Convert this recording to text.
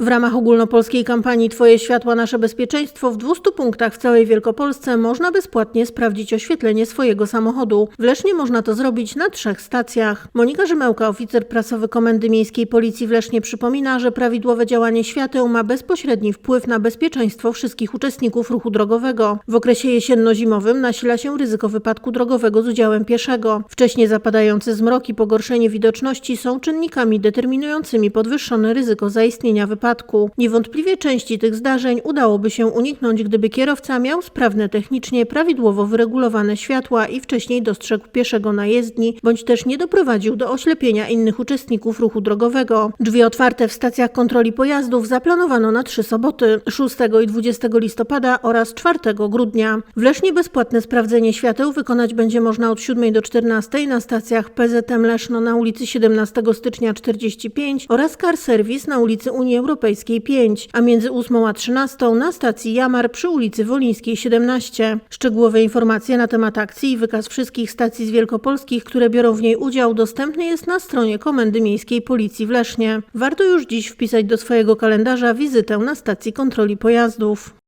W ramach ogólnopolskiej kampanii Twoje światła, nasze bezpieczeństwo w 200 punktach w całej Wielkopolsce można bezpłatnie sprawdzić oświetlenie swojego samochodu. W Lesznie można to zrobić na trzech stacjach. Monika Rzymełka, oficer prasowy Komendy Miejskiej Policji w Lesznie przypomina, że prawidłowe działanie świateł ma bezpośredni wpływ na bezpieczeństwo wszystkich uczestników ruchu drogowego. W okresie jesienno-zimowym nasila się ryzyko wypadku drogowego z udziałem pieszego. Wcześniej zapadający zmrok i pogorszenie widoczności są czynnikami determinującymi podwyższone ryzyko zaistnienia wypadku. Niewątpliwie części tych zdarzeń udałoby się uniknąć, gdyby kierowca miał sprawne technicznie, prawidłowo wyregulowane światła i wcześniej dostrzegł pieszego na jezdni, bądź też nie doprowadził do oślepienia innych uczestników ruchu drogowego. Drzwi otwarte w stacjach kontroli pojazdów zaplanowano na trzy soboty 6 i 20 listopada oraz 4 grudnia. W Lesznie bezpłatne sprawdzenie świateł wykonać będzie można od 7 do 14 na stacjach PZM Leszno na ulicy 17 stycznia 45 oraz Car Service na ulicy Unii Europejskiej 5, a między 8 a 13 na stacji Jamar przy ulicy Wolińskiej 17. Szczegółowe informacje na temat akcji i wykaz wszystkich stacji z wielkopolskich, które biorą w niej udział, dostępny jest na stronie Komendy Miejskiej Policji w Lesznie. Warto już dziś wpisać do swojego kalendarza wizytę na stacji kontroli pojazdów.